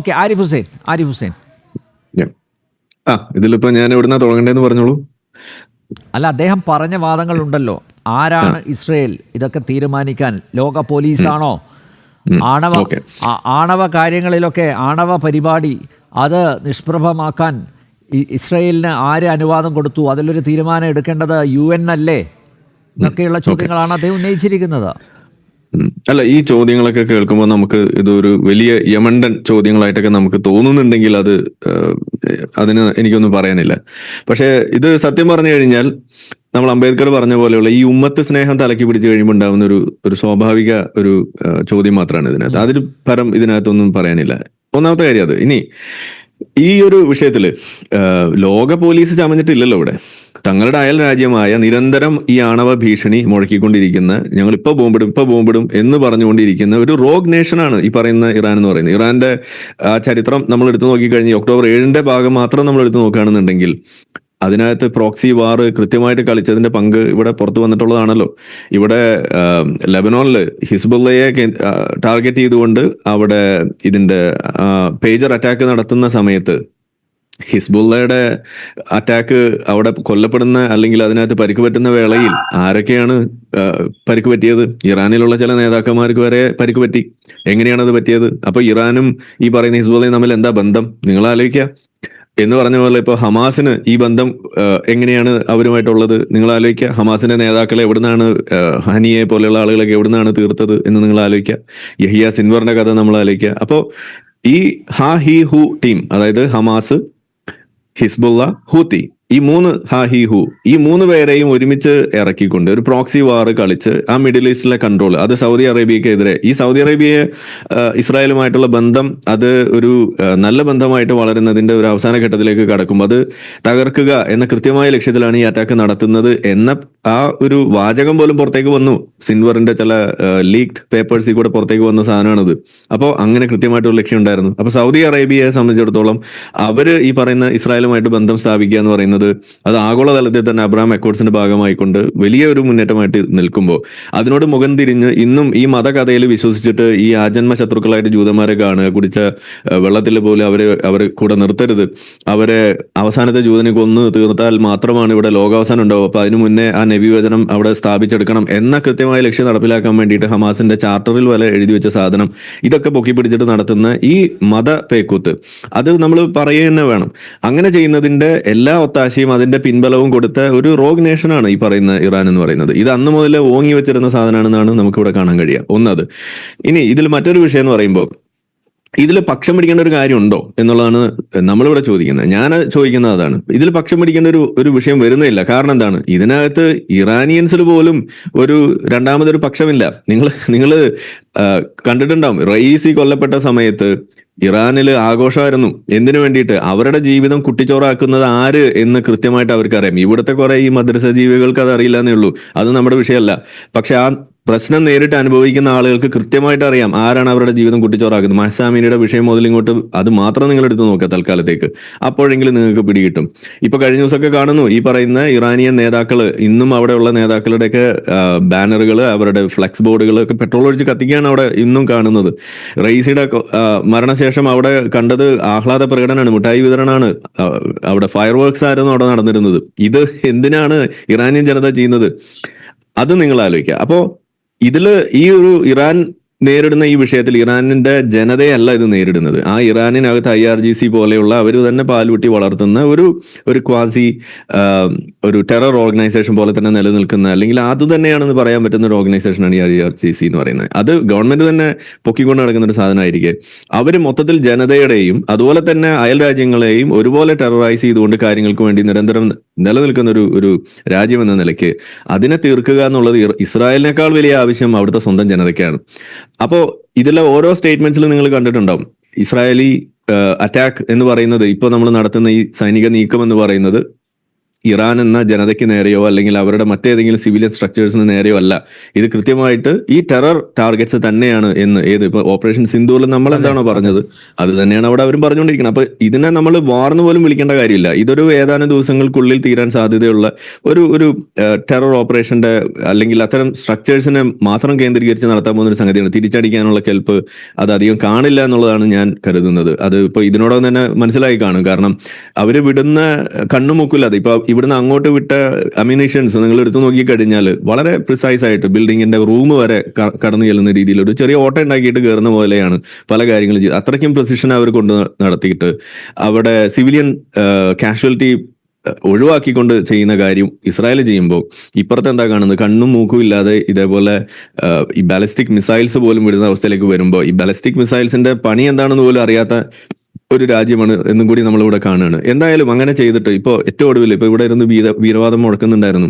Okay Arif Hussain Arif Hussain. ആ ഇതിലിപ്പോ ഞാൻ എവിടുന്നാ തുടങ്ങണ്ടേന്ന് പറഞ്ഞോളൂ. അല്ല അദ്ദേഹം പറഞ്ഞ വാദങ്ങൾ ഉണ്ടല്ലോ ആരാണ് ഇസ്രയേൽ? ഇതൊക്കെ തീരുമാനിക്കാൻ ലോക പോലീസാണോ ആണവ ആണവ കാര്യങ്ങളിലൊക്കെ ആണവ പരിപാടി അത് നിഷ്പ്രഭമാക്കാൻ ഇസ്രയേലിന് ആര് അനുവാദം കൊടുത്തു? അതിലൊരു തീരുമാനം എടുക്കേണ്ടത് യു എൻ അല്ലേ? എന്നൊക്കെയുള്ള ചോദ്യങ്ങളാണ് അദ്ദേഹം ഉന്നയിച്ചിരിക്കുന്നത്. അല്ല ഈ ചോദ്യങ്ങളൊക്കെ കേൾക്കുമ്പോൾ നമുക്ക് ഇതൊരു വലിയ യമണ്ടൻ ചോദ്യങ്ങളായിട്ടൊക്കെ നമുക്ക് തോന്നുന്നുണ്ടെങ്കിൽ അത് അതിന് എനിക്കൊന്നും പറയാനില്ല. പക്ഷേ ഇത് സത്യം പറഞ്ഞു കഴിഞ്ഞാൽ നമ്മൾ അംബേദ്കർ പറഞ്ഞ പോലെയുള്ള ഈ ഉമ്മത്ത് സ്നേഹം തലക്കി പിടിച്ചു കഴിയുമ്പോൾ ഉണ്ടാകുന്ന ഒരു ഒരു സ്വാഭാവിക ഒരു ചോദ്യം മാത്രമാണ് ഇതിനകത്ത്. അതിൽ പരം ഇതിനകത്തൊന്നും പറയാനില്ല. ഒന്നാമത്തെ കാര്യം അത്. ഇനി ഈ ഒരു വിഷയത്തിൽ ലോക പോലീസ് ചമഞ്ഞിട്ടില്ലല്ലോ ഇവിടെ. തങ്ങളുടെ അയൽ രാജ്യമായ നിരന്തരം ഈ ആണവ ഭീഷണി മുഴക്കിക്കൊണ്ടിരിക്കുന്ന ഞങ്ങൾ ഇപ്പൊ ബോംബിടും ഇപ്പൊ ബോംബിടും എന്ന് പറഞ്ഞുകൊണ്ടിരിക്കുന്ന ഒരു റോഗ് നേഷനാണ് ഈ പറയുന്ന ഇറാൻ എന്ന് പറയുന്നത്. ഇറാന്റെ ആ ചരിത്രം നമ്മൾ എടുത്തു നോക്കിക്കഴിഞ്ഞ് ഒക്ടോബർ ഏഴിന്റെ ഭാഗം മാത്രം നമ്മൾ എടുത്തു നോക്കുകയാണെന്നുണ്ടെങ്കിൽ അതിനകത്ത് പ്രോക്സി വാർ കൃത്യമായിട്ട് കളിച്ചതിന്റെ പങ്ക് ഇവിടെ പുറത്തു വന്നിട്ടുള്ളതാണല്ലോ. ഇവിടെ ലെബനോണിൽ ഹിസ്ബുള്ളയെ ടാർഗറ്റ് ചെയ്തുകൊണ്ട് അവിടെ ഇതിന്റെ പേജർ അറ്റാക്ക് നടത്തുന്ന സമയത്ത് ഹിസ്ബുള്ളയുടെ അറ്റാക്ക് അവിടെ കൊല്ലപ്പെടുന്ന അല്ലെങ്കിൽ അതിനകത്ത് പരിക്ക് പറ്റുന്ന വേളയിൽ ആരൊക്കെയാണ് പരിക്ക് പറ്റിയത്? ഇറാനിലുള്ള ചില നേതാക്കന്മാർക്ക് വരെ പരിക്ക് പറ്റി. എങ്ങനെയാണ് അത് പറ്റിയത്? അപ്പൊ ഇറാനും ഈ പറയുന്ന ഹിസ്ബുള്ളയും തമ്മിൽ എന്താ ബന്ധം? നിങ്ങൾ ആലോചിക്കുക. എന്ന് പറഞ്ഞ പോലെ ഇപ്പൊ ഹമാസിന് ഈ ബന്ധം എങ്ങനെയാണ് അവരുമായിട്ടുള്ളത്? നിങ്ങൾ ആലോചിക്കുക. ഹമാസിന്റെ നേതാക്കളെ എവിടുന്നാണ് ഹനിയെ പോലെയുള്ള ആളുകളൊക്കെ എവിടുന്നാണ് തീർത്തത് എന്ന് നിങ്ങൾ ആലോചിക്കുക. യഹിയ സിൻവറിന്റെ കഥ നമ്മൾ ആലോചിക്കുക. അപ്പോ ഈ ഹാ ഹി ഹു ടീം അതായത് ഹമാസ് हिस्बुल्ला होती. ഈ മൂന്ന് ഹാ ഹി ഈ മൂന്ന് പേരെയും ഒരുമിച്ച് ഇറക്കിക്കൊണ്ട് ഒരു പ്രോക്സി വാർ കളിച്ച് ആ മിഡിൽ ഈസ്റ്റിലെ കൺട്രോൾ അത് സൗദി അറേബ്യക്കെതിരെ ഈ സൗദി അറേബ്യയെ ഇസ്രായേലുമായിട്ടുള്ള ബന്ധം അത് ഒരു നല്ല ബന്ധമായിട്ട് വളരുന്നതിന്റെ ഒരു അവസാന ഘട്ടത്തിലേക്ക് കടക്കുമ്പോൾ അത് തകർക്കുക എന്ന കൃത്യമായ ലക്ഷ്യത്തിലാണ് ഈ അറ്റാക്ക് നടത്തുന്നത് എന്ന ആ ഒരു വാചകം പോലും പുറത്തേക്ക് വന്നു. സിൻവറിന്റെ ചില ലീക്ഡ് പേപ്പേഴ്സിൽ കൂടെ പുറത്തേക്ക് വന്ന സാധനമാണിത്. അപ്പോൾ അങ്ങനെ കൃത്യമായിട്ടൊരു ലക്ഷ്യം ഉണ്ടായിരുന്നു. അപ്പോൾ സൗദി അറേബ്യയെ സംബന്ധിച്ചിടത്തോളം അവർ ഈ പറയുന്ന ഇസ്രായേലുമായിട്ട് ബന്ധം സ്ഥാപിക്കുക എന്ന് പറയുന്നത് അത് ആഗോളതലത്തിൽ തന്നെ അബ്രഹാം അക്കോർഡ്സിന്റെ ഭാഗമായിക്കൊണ്ട് വലിയ ഒരു മുന്നേറ്റമായിട്ട് നിൽക്കുമ്പോൾ. അതിനോട് മുഖം തിരിഞ്ഞ് ഇന്നും ഈ മതകഥയിൽ വിശ്വസിച്ചിട്ട് ഈ ആജന്മ ശത്രുക്കളായിട്ട് ജൂതന്മാരെ കാണുക കുടിച്ച വെള്ളത്തിൽ പോലും അവരെ അവരെ കൂടെ നിർത്തരുത്. അവരെ അവസാനത്തെ ജൂതനെ കൊന്ന് തീർത്താൽ മാത്രമാണ് ഇവിടെ ലോകാവസാനം ഉണ്ടാവുക. അപ്പൊ അതിനു മുന്നേ ആ നബിവചനം അവിടെ സ്ഥാപിച്ചെടുക്കണം എന്ന കൃത്യമായ ലക്ഷ്യം നടപ്പിലാക്കാൻ വേണ്ടിയിട്ട് ഹമാസിന്റെ ചാർട്ടറിൽ വരെ എഴുതി വെച്ച സാധനം ഇതൊക്കെ പൊക്കി പിടിച്ചിട്ട് നടത്തുന്ന ഈ മത പേക്കൂത്ത് അത് നമ്മൾ പറയുക തന്നെ വേണം. അങ്ങനെ ചെയ്യുന്നതിന്റെ എല്ലാ ഒത്താശയും അതിന്റെ പിൻബലവും കൊടുത്ത ഒരു റോഗ് നേഷനാണ് ഈ പറയുന്ന ഇറാൻ എന്ന് പറയുന്നത്. ഇത് അന്ന് മുതൽ ഓങ്ങി വെച്ചിരുന്ന സാധനമാണെന്നാണ് നമുക്ക് ഇവിടെ കാണാൻ കഴിയുക. ഒന്നത്. ഇനി ഇതിൽ മറ്റൊരു വിഷയം എന്ന് പറയുമ്പോൾ ഇതിൽ പക്ഷം പിടിക്കേണ്ട ഒരു കാര്യമുണ്ടോ എന്നുള്ളതാണ് നമ്മളിവിടെ ചോദിക്കുന്നത്. ഞാൻ ചോദിക്കുന്നത് അതാണ്. ഇതിൽ പക്ഷം പിടിക്കേണ്ട ഒരു ഒരു വിഷയം വരുന്നില്ല കാരണം എന്താണ്? ഇതിനകത്ത് ഇറാനിയൻസിൽ പോലും ഒരു രണ്ടാമതൊരു പക്ഷമില്ല. നിങ്ങൾ നിങ്ങൾ കണ്ടിട്ടുണ്ടാവും. റയീസി കൊല്ലപ്പെട്ട സമയത്ത് ഇറാനിൽ ആഘോഷമായിരുന്നു. എന്തിനു വേണ്ടിയിട്ട്? അവരുടെ ജീവിതം കുട്ടിച്ചോറാക്കുന്നത് ആര് എന്ന് കൃത്യമായിട്ട് അവർക്കറിയാം. ഇവിടുത്തെ കുറെ ഈ മദ്രസ ജീവികൾക്ക് അത് അറിയില്ല എന്നേ ഉള്ളൂ. അത് നമ്മുടെ വിഷയമല്ല. പക്ഷെ ആ പ്രശ്നം നേരിട്ട് അനുഭവിക്കുന്ന ആളുകൾക്ക് കൃത്യമായിട്ട് അറിയാം ആരാണ് അവരുടെ ജീവിതം കുട്ടിച്ചോറാക്കുന്നത്. മഹസാമിനിയുടെ വിഷയം മുതൽ ഇങ്ങോട്ട് അത് മാത്രം നിങ്ങൾ എടുത്ത് നോക്കുക തൽക്കാലത്തേക്ക്. അപ്പോഴെങ്കിലും നിങ്ങൾക്ക് പിടികിട്ടും. ഇപ്പൊ കഴിഞ്ഞ ദിവസമൊക്കെ കാണുന്നു ഈ പറയുന്ന ഇറാനിയൻ നേതാക്കൾ ഇന്നും അവിടെയുള്ള നേതാക്കളുടെയൊക്കെ ബാനറുകൾ അവരുടെ ഫ്ലക്സ് ബോർഡുകൾ ഒക്കെ പെട്രോൾ ഒഴിച്ച് കത്തിക്കുകയാണ് അവിടെ ഇന്നും കാണുന്നത്. റെയ്സിയുടെ മരണശേഷം അവിടെ കണ്ടത് ആഹ്ലാദ പ്രകടനമാണ് മിഠായി വിതരണമാണ് അവിടെ ഫയർ വർക്ക്സ് ആയിരുന്നു അവിടെ നടന്നിരുന്നത്. ഇത് എന്തിനാണ് ഇറാനിയൻ ജനത ചെയ്യുന്നത്? അത് നിങ്ങൾ ആലോചിക്കുക. അപ്പോ ഇതിൽ ഈ ഒരു ഇറാൻ നേരിടുന്ന ഈ വിഷയത്തിൽ ഇറാനിന്റെ ജനതയല്ല ഇത് നേരിടുന്നത്. ആ ഇറാനിനകത്ത് ഐ ആർ ജി സി പോലെയുള്ള അവർ തന്നെ പാലുട്ടി വളർത്തുന്ന ഒരു ഒരു ക്വാസി ഒരു ടെറർ ഓർഗനൈസേഷൻ പോലെ തന്നെ നിലനിൽക്കുന്ന അല്ലെങ്കിൽ അത് തന്നെയാണെന്ന് പറയാൻ പറ്റുന്ന ഒരു ഓർഗനൈസേഷനാണ് ഈ ഐ ആർ ജി സി എന്ന് പറയുന്നത്. അത് ഗവൺമെന്റ് തന്നെ പൊക്കിക്കൊണ്ട് നടക്കുന്ന ഒരു സാധനമായിരിക്കെ. അവർ മൊത്തത്തിൽ ജനതയുടെയും അതുപോലെ തന്നെ അയൽ രാജ്യങ്ങളെയും ഒരുപോലെ ടെററൈസ് ചെയ്തുകൊണ്ട് കാര്യങ്ങൾക്ക് വേണ്ടി നിരന്തരം നിലനിൽക്കുന്ന ഒരു ഒരു രാജ്യം എന്ന നിലയ്ക്ക് അതിനെ തീർക്കുക എന്നുള്ളത് ഇസ്രായേലിനേക്കാൾ വലിയ ആവശ്യം അവിടുത്തെ സ്വന്തം ജനതയ്ക്കാണ്. അപ്പോൾ ഇതിലെ ഓരോ സ്റ്റേറ്റ്മെന്റ്സിലും നിങ്ങൾ കണ്ടിട്ടുണ്ടാവും. ഇസ്രായേലി അറ്റാക്ക് എന്ന് പറയുന്നത് ഇപ്പോൾ നമ്മൾ നടത്തുന്ന ഈ സൈനിക നീക്കം എന്ന് പറയുന്നത് ഇറാൻ എന്ന ജനതയ്ക്ക് നേരെയോ അല്ലെങ്കിൽ അവരുടെ മറ്റേതെങ്കിലും സിവിലിയൻ സ്ട്രക്ചേഴ്സിന് നേരെയോ അല്ല. ഇത് കൃത്യമായിട്ട് ഈ ടെറർ ടാർഗറ്റ്സ് തന്നെയാണ് എന്ന് ഏത് ഇപ്പൊ ഓപ്പറേഷൻ സിന്ധുവിൽ നമ്മൾ എന്താണോ പറഞ്ഞത്? അത് തന്നെയാണ് അവിടെ അവരും പറഞ്ഞുകൊണ്ടിരിക്കുന്നത്. അപ്പൊ ഇതിനെ നമ്മൾ വാർന്ന് പോലും വിളിക്കേണ്ട കാര്യമില്ല. ഇതൊരു ഏതാനും ദിവസങ്ങൾക്കുള്ളിൽ തീരാൻ സാധ്യതയുള്ള ഒരു ഒരു ടെറർ ഓപ്പറേഷന്റെ അല്ലെങ്കിൽ അത്തരം സ്ട്രക്ചേഴ്സിനെ മാത്രം കേന്ദ്രീകരിച്ച് നടത്താൻ പോകുന്ന ഒരു സംഗതിയാണ്. തിരിച്ചടിക്കാനുള്ള കെൽപ്പ് അത് അധികം കാണില്ല എന്നുള്ളതാണ് ഞാൻ കരുതുന്നത്. അത് ഇപ്പൊ ഇതിനോടൊപ്പം തന്നെ മനസ്സിലായി കാണും. കാരണം അവർ വിടുന്ന കണ്ണുമുക്കില്ലാതെ ഇപ്പൊ ഇവിടുന്ന് അങ്ങോട്ട് വിട്ട അമ്യൂണിഷൻസ് നിങ്ങൾ എടുത്തു നോക്കിക്കഴിഞ്ഞാൽ വളരെ പ്രിസൈസ് ആയിട്ട് ബിൽഡിങ്ങിന്റെ റൂം വരെ കടന്നു ചെല്ലുന്ന രീതിയിൽ ഒരു ചെറിയ ഓട്ടം ഉണ്ടാക്കിയിട്ട് കയറുന്ന പോലെയാണ് പല കാര്യങ്ങളും ചെയ്ത് അത്രയ്ക്കും പ്രസിഷൻ അവർ കൊണ്ട് നടത്തിയിട്ട് അവിടെ സിവിലിയൻ കാഷ്വാലിറ്റി ഒഴിവാക്കിക്കൊണ്ട് ചെയ്യുന്ന കാര്യം ഇസ്രായേൽ ചെയ്യുമ്പോൾ ഇപ്പുറത്ത് എന്താ കാണുന്നത്? കണ്ണും മൂക്കും ഇല്ലാതെ ഇതേപോലെ ഈ ബാലിസ്റ്റിക് മിസൈൽസ് പോലും വിടുന്ന അവസ്ഥയിലേക്ക് വരുമ്പോൾ ഈ ബാലിസ്റ്റിക് മിസൈൽസിന്റെ പണി എന്താണെന്ന് പോലും അറിയാത്ത ഒരു രാജ്യമാണ് എന്നും കൂടി നമ്മളിവിടെ കാണുകയാണ്. എന്തായാലും അങ്ങനെ ചെയ്തിട്ട് ഇപ്പോൾ ഏറ്റവും ഒടുവിൽ ഇപ്പോൾ ഇവിടെ ഇരുന്ന് വീര വീരവാദം മുഴക്കുന്നുണ്ടായിരുന്നു.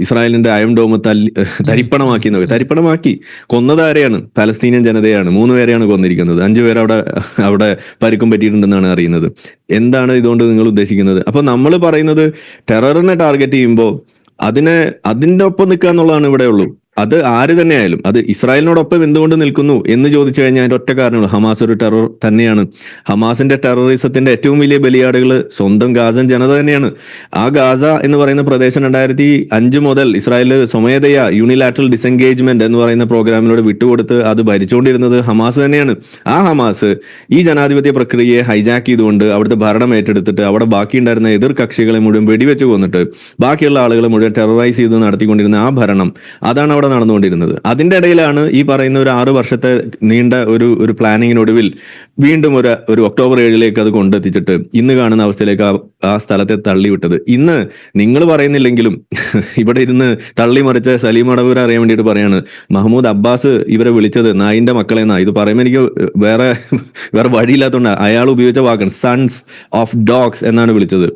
ഇസ്രായേലിന്റെ അയം ഡോമ തല്ലി തരിപ്പണമാക്കി എന്നൊക്കെ തരിപ്പണമാക്കി. കൊന്നതാരെയാണ് പാലസ്തീനിയൻ ജനതയാണ്. മൂന്ന് പേരെയാണ് കൊന്നിരിക്കുന്നത്. അഞ്ചു പേര് അവിടെ അവിടെ പരിക്കും പറ്റിയിട്ടുണ്ടെന്നാണ് അറിയുന്നത്. എന്താണ് ഇതുകൊണ്ട് നിങ്ങൾ ഉദ്ദേശിക്കുന്നത്? അപ്പോൾ നമ്മൾ പറയുന്നത് ടെററിനെ ടാർഗറ്റ് ചെയ്യുമ്പോൾ അതിനെ അതിന്റെ ഒപ്പം നിൽക്കുക എന്നുള്ളതാണ് ഇവിടെ ഉള്ളൂ അത് ആര് തന്നെയായാലും അത് ഇസ്രായേലിനോടൊപ്പം എന്തുകൊണ്ട് നിൽക്കുന്നു എന്ന് ചോദിച്ചു കഴിഞ്ഞാൽ അതിന്റെ ഒറ്റ കാരണം ഹമാസ് ഒരു ടെറർ തന്നെയാണ്. ഹമാസിന്റെ ടെററിസത്തിന്റെ ഏറ്റവും വലിയ ബലിയാടുകൾ സ്വന്തം ഗാസൻ ജനത തന്നെയാണ്. ആ ഗാസ എന്ന് പറയുന്ന പ്രദേശം രണ്ടായിരത്തി അഞ്ച് മുതൽ ഇസ്രായേൽ സ്വമേധയ യൂണിലാറ്ററൽ ഡിസെൻഗേജ്മെന്റ് എന്ന് പറയുന്ന പ്രോഗ്രാമിലൂടെ വിട്ടുകൊടുത്ത് അത് ഭരിച്ചുകൊണ്ടിരുന്നത് ഹമാസ് തന്നെയാണ്. ആ ഹമാസ് ഈ ജനാധിപത്യ പ്രക്രിയയെ ഹൈജാക്ക് ചെയ്തുകൊണ്ട് അവിടുത്തെ ഭരണം ഏറ്റെടുത്തിട്ട് അവിടെ ബാക്കിയുണ്ടായിരുന്ന എതിർ കക്ഷികളെ മുഴുവൻ വെടിവെച്ച് കൊന്നിട്ട് ബാക്കിയുള്ള ആളുകളെ മുഴുവൻ ടെററൈസ് ചെയ്ത് നടത്തിക്കൊണ്ടിരുന്ന ആ ഭരണം അതാണ് അവിടെ നടന്നുകൊണ്ടിരുന്നത്. അതിന്റെ ഇടയിലാണ് ഈ പറയുന്ന ഒരു ആറ് വർഷത്തെ നീണ്ട ഒരു ഒരു പ്ലാനിങ്ങിനൊടുവിൽ വീണ്ടും ഒരു ഒരു ഒക്ടോബർ ഏഴിലേക്ക് അത് കൊണ്ടെത്തിച്ചിട്ട് ഇന്ന് കാണുന്ന അവസ്ഥയിലേക്ക് ആ- സ്ഥലത്തെ തള്ളിവിട്ടത്. ഇന്ന് നിങ്ങൾ പറയുന്നില്ലെങ്കിലും ഇവിടെ ഇരുന്ന് തള്ളി മറിച്ച സലീം അടവൂർ അറിയാൻ വേണ്ടിയിട്ട് പറയാണ് മഹമ്മൂദ് അബ്ബാസ് ഇവരെ വിളിച്ചത് നായിന്റെ മക്കളെ എന്നാ ഇത് പറയുമ്പോൾ എനിക്ക് വേറെ വേറെ വഴിയില്ലാത്തതുകൊണ്ട് അയാൾ ഉപയോഗിച്ച വാക്കാണ് സൺസ് ഓഫ് ഡോഗ്സ് എന്നാണ് വിളിച്ചത്.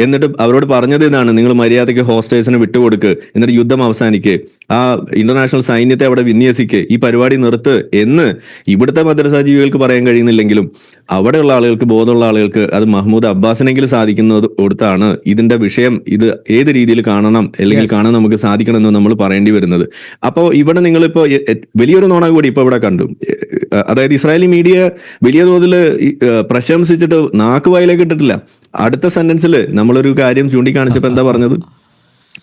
എന്നിട്ട് അവരോട് പറഞ്ഞത് ഇതാണ് നിങ്ങൾ മര്യാദയ്ക്ക് ഹോസ്റ്റേഴ്സിനെ വിട്ടുകൊടുക്ക് എന്നിട്ട് യുദ്ധം അവസാനിക്ക്. ആ ഇന്റർനാഷണൽ സൈന്യത്തെ അവിടെ വിന്യസിക്ക്. ഈ പരിപാടി നിർത്ത് എന്ന് ഇവിടുത്തെ മദ്രസ ജീവികൾക്ക് പറയാൻ കഴിയുന്നില്ലെങ്കിലും അവിടെയുള്ള ആളുകൾക്ക് ബോധമുള്ള ആളുകൾക്ക് അത് മഹ്മൂദ് അബ്ബാസിനെങ്കിലും സാധിക്കുന്നത് കൊടുത്താണ്. ഇതിന്റെ വിഷയം ഇത് ഏത് രീതിയിൽ കാണണം അല്ലെങ്കിൽ കാണാൻ നമുക്ക് സാധിക്കണം എന്ന് നമ്മൾ പറയേണ്ടി വരുന്നത്. അപ്പോൾ ഇവിടെ നിങ്ങളിപ്പോ എ- എ- വലിയൊരു നോണ കൂടി ഇപ്പൊ ഇവിടെ കണ്ടു. അതായത് ഇസ്രായേലി മീഡിയ വലിയ തോതിൽ പ്രശംസിച്ചിട്ട് നാക്കുവായിലേക്ക് ഇട്ടിട്ടില്ല. അടുത്ത സെന്റൻസിൽ നമ്മളൊരു കാര്യം ചൂണ്ടിക്കാണിച്ചപ്പോൾ എന്താ പറഞ്ഞത്?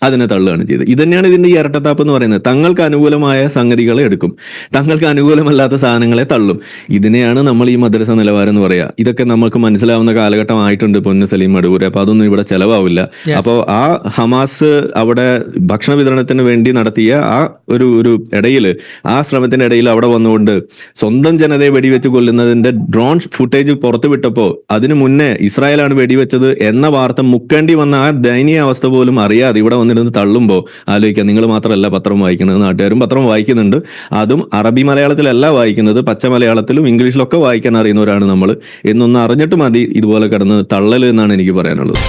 അതിനെ തള്ളുകയാണ് ചെയ്തത്. ഇത് തന്നെയാണ് ഇതിന്റെ ഈ ഇരട്ടത്താപ്പ് എന്ന് പറയുന്നത്. തങ്ങൾക്ക് അനുകൂലമായ സംഗതികളെ എടുക്കും. തങ്ങൾക്ക് അനുകൂലമല്ലാത്ത സാധനങ്ങളെ തള്ളും. ഇതിനെയാണ് നമ്മൾ ഈ മദ്രസ നിലവാരം എന്ന് പറയുക ഇതൊക്കെ നമുക്ക് മനസ്സിലാവുന്ന കാലഘട്ടം ആയിട്ടുണ്ട് പൊന്നു സലീം മടൂര് അപ്പൊ അതൊന്നും ഇവിടെ ചെലവാവില്ല. അപ്പോൾ ആ ഹമാസ് അവിടെ ഭക്ഷണ വിതരണത്തിന് വേണ്ടി നടത്തിയ ആ ഒരു ഒരു ഇടയിൽ ആ ശ്രമത്തിന്റെ ഇടയിൽ അവിടെ വന്നുകൊണ്ട് സ്വന്തം ജനതയെ വെടിവെച്ച് കൊല്ലുന്നതിന്റെ ഡ്രോൺ ഫുട്ടേജ് പുറത്തു വിട്ടപ്പോൾ അതിനു മുന്നേ ഇസ്രായേലാണ് വെടിവെച്ചത് എന്ന വാർത്ത മുക്കേണ്ടി വന്ന ആ ദയനീയ അവസ്ഥ പോലും അറിയാതെ ഇവിടെ വന്നിരുന്ന് തള്ളുമ്പോൾ ആലോചിക്കുക നിങ്ങൾ മാത്രമല്ല പത്രം വായിക്കുന്നത് നാട്ടുകാരും പത്രം വായിക്കുന്നുണ്ട്. അതും അറബി മലയാളത്തിലല്ല വായിക്കുന്നത് പച്ച മലയാളത്തിലും ഇംഗ്ലീഷിലൊക്കെ വായിക്കാൻ അറിയുന്നവരാണ് നമ്മൾ എന്നൊന്ന് അറിഞ്ഞിട്ട് മതി ഇതുപോലെ കിടന്ന് തള്ളൽ എന്നാണ് എനിക്ക് പറയാനുള്ളത്.